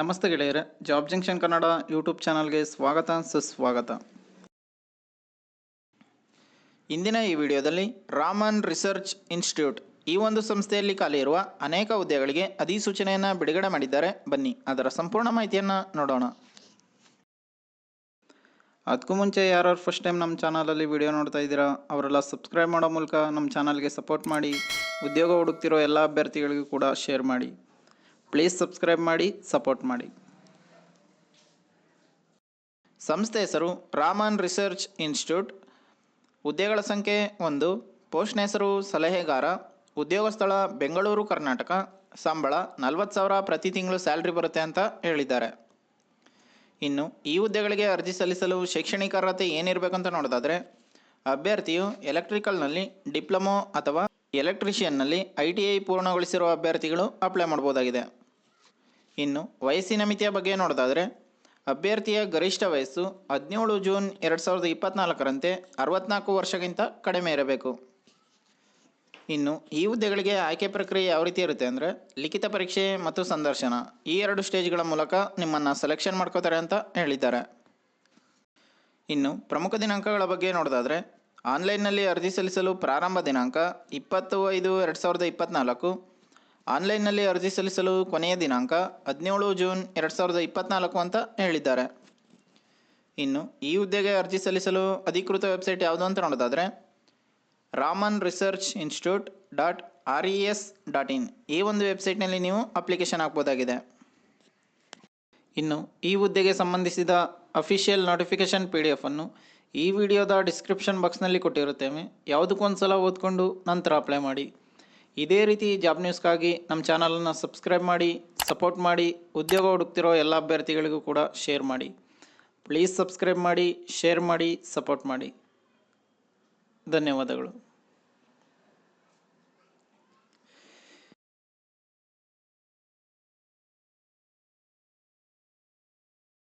ನಮಸ್ತೆ ಗೆಳೆಯರೆ, job junction Kannada YouTube ಚಾನಲ್ಗೆ ಸ್ವಾಗತ, ಸುಸ್ವಾಗತ. ಇಂದಿನ ಈ ವಿಡಿಯೋದಲ್ಲಿ ರಾಮನ್ ರಿಸರ್ಚ್ ಇನ್ಸ್ಟಿಟ್ಯೂಟ್ ಈ ಒಂದು ಸಂಸ್ಥೆಯಲ್ಲಿ ಖಾಲಿ ಇರುವ ಅನೇಕ ಹುದ್ದೆಗಳಿಗೆ ಅಧಿಸೂಚನೆಯನ್ನು ಬಿಡುಗಡೆ ಮಾಡಿದ್ದಾರೆ. ಬನ್ನಿ, ಅದರ ಸಂಪೂರ್ಣ ಮಾಹಿತಿಯನ್ನು ನೋಡೋಣ. ಅದಕ್ಕೂ ಮುಂಚೆ ಯಾರು ಫಸ್ಟ್ ಟೈಮ್ ನಮ್ಮ ಚಾನಲಲ್ಲಿ ವಿಡಿಯೋ ನೋಡ್ತಾ ಇದ್ದೀರಾ, ಅವರೆಲ್ಲ ಸಬ್ಸ್ಕ್ರೈಬ್ ಮಾಡೋ ಮೂಲಕ ನಮ್ಮ ಚಾನಲ್ಗೆ ಸಪೋರ್ಟ್ ಮಾಡಿ, ಉದ್ಯೋಗ ಹುಡುಕ್ತಿರೋ ಎಲ್ಲ ಅಭ್ಯರ್ಥಿಗಳಿಗೂ ಕೂಡ ಶೇರ್ ಮಾಡಿ. ಪ್ಲೀಸ್ ಸಬ್ಸ್ಕ್ರೈಬ್ ಮಾಡಿ, ಸಪೋರ್ಟ್ ಮಾಡಿ. ಸಂಸ್ಥೆ ಹೆಸರು ರಾಮನ್ ರಿಸರ್ಚ್ ಇನ್ಸ್ಟಿಟ್ಯೂಟ್. ಹುದ್ದೆಗಳ ಸಂಖ್ಯೆ ಒಂದು. ಪೋಸ್ಟ್ನ ಹೆಸರು ಸಲಹೆಗಾರ. ಉದ್ಯೋಗ ಸ್ಥಳ ಬೆಂಗಳೂರು, ಕರ್ನಾಟಕ. ಸಂಬಳ ನಲ್ವತ್ತು ಸಾವಿರ ಪ್ರತಿ ತಿಂಗಳು ಸ್ಯಾಲ್ರಿ ಬರುತ್ತೆ ಅಂತ ಹೇಳಿದ್ದಾರೆ. ಇನ್ನು ಈ ಹುದ್ದೆಗಳಿಗೆ ಅರ್ಜಿ ಸಲ್ಲಿಸಲು ಶೈಕ್ಷಣಿಕ ಅರ್ಹತೆ ಏನಿರಬೇಕಂತ ನೋಡೋದಾದರೆ, ಅಭ್ಯರ್ಥಿಯು ಎಲೆಕ್ಟ್ರಿಕಲ್ನಲ್ಲಿ ಡಿಪ್ಲೊಮೊ ಅಥವಾ ಎಲೆಕ್ಟ್ರಿಷಿಯನ್ನಲ್ಲಿ ಐ ಟಿ ಐ ಪೂರ್ಣಗೊಳಿಸಿರುವ ಅಭ್ಯರ್ಥಿಗಳು ಅಪ್ಲೈ ಮಾಡ್ಬೋದಾಗಿದೆ ಇನ್ನು ವಯಸ್ಸಿನ ಮಿತಿಯ ಬಗ್ಗೆ ನೋಡೋದಾದರೆ, ಅಭ್ಯರ್ಥಿಯ ಗರಿಷ್ಠ ವಯಸ್ಸು ಹದಿನೇಳು ಜೂನ್ ಎರಡು ಸಾವಿರದ ಇಪ್ಪತ್ನಾಲ್ಕರಂತೆ ಅರವತ್ನಾಲ್ಕು ವರ್ಷಕ್ಕಿಂತ ಕಡಿಮೆ ಇರಬೇಕು. ಇನ್ನು ಈ ಹುದ್ದೆಗಳಿಗೆ ಆಯ್ಕೆ ಪ್ರಕ್ರಿಯೆ ಯಾವ ರೀತಿ ಇರುತ್ತೆ ಅಂದರೆ, ಲಿಖಿತ ಪರೀಕ್ಷೆ ಮತ್ತು ಸಂದರ್ಶನ ಈ ಎರಡು ಸ್ಟೇಜ್ಗಳ ಮೂಲಕ ನಿಮ್ಮನ್ನು ಸೆಲೆಕ್ಷನ್ ಮಾಡ್ಕೋತಾರೆ ಅಂತ ಹೇಳಿದ್ದಾರೆ. ಇನ್ನು ಪ್ರಮುಖ ದಿನಾಂಕಗಳ ಬಗ್ಗೆ ನೋಡೋದಾದರೆ ಆನ್ಲೈನ್ನಲ್ಲಿ ಅರ್ಜಿ ಸಲ್ಲಿಸಲು ಪ್ರಾರಂಭ ದಿನಾಂಕ ಇಪ್ಪತ್ತು ಐದು ಎರಡು ಸಾವಿರದ ಇಪ್ಪತ್ತ್ನಾಲ್ಕು ಆನ್ಲೈನ್ನಲ್ಲಿ ಅರ್ಜಿ ಸಲ್ಲಿಸಲು ಕೊನೆಯ ದಿನಾಂಕ ಹದಿನೇಳು ಜೂನ್, ಎರಡು ಸಾವಿರದ ಇಪ್ಪತ್ತ್ನಾಲ್ಕು ಅಂತ ಹೇಳಿದ್ದಾರೆ. ಇನ್ನು ಈ ಹುದ್ದೆಗೆ ಅರ್ಜಿ ಸಲ್ಲಿಸಲು ಅಧಿಕೃತ ವೆಬ್ಸೈಟ್ ಯಾವುದು ಅಂತ ನೋಡೋದಾದರೆ Raman research institute dot R E S dot in. ಈ ಒಂದು ವೆಬ್ಸೈಟ್ನಲ್ಲಿ ನೀವು ಅಪ್ಲಿಕೇಶನ್ ಹಾಕ್ಬೋದಾಗಿದೆ. ಇನ್ನು ಈ ಹುದ್ದೆಗೆ ಸಂಬಂಧಿಸಿದ ಅಫಿಷಿಯಲ್ ನೋಟಿಫಿಕೇಶನ್ ಪಿ ಡಿ ಎಫನ್ನು ಈ ವಿಡಿಯೋದ ಡಿಸ್ಕ್ರಿಪ್ಷನ್ ಬಾಕ್ಸ್ನಲ್ಲಿ ಕೊಟ್ಟಿರುತ್ತೇವೆ ಯಾವುದಕ್ಕೊಂದು ಸಲ ಓದ್ಕೊಂಡು ನಂತರ ಅಪ್ಲೈ ಮಾಡಿ. ಇದೇ ರೀತಿ ಜಾಬ್ ನ್ಯೂಸ್ಗಾಗಿ ನಮ್ಮ ಚಾನಲನ್ನು ಸಬ್ಸ್ಕ್ರೈಬ್ ಮಾಡಿ ಸಪೋರ್ಟ್ ಮಾಡಿ, ಉದ್ಯೋಗ ಹುಡುಕ್ತಿರೋ ಎಲ್ಲ ಅಭ್ಯರ್ಥಿಗಳಿಗೂ ಕೂಡ ಶೇರ್ ಮಾಡಿ. ಪ್ಲೀಸ್ ಸಬ್ಸ್ಕ್ರೈಬ್ ಮಾಡಿ ಶೇರ್ ಮಾಡಿ ಸಪೋರ್ಟ್ ಮಾಡಿ. ಧನ್ಯವಾದಗಳು.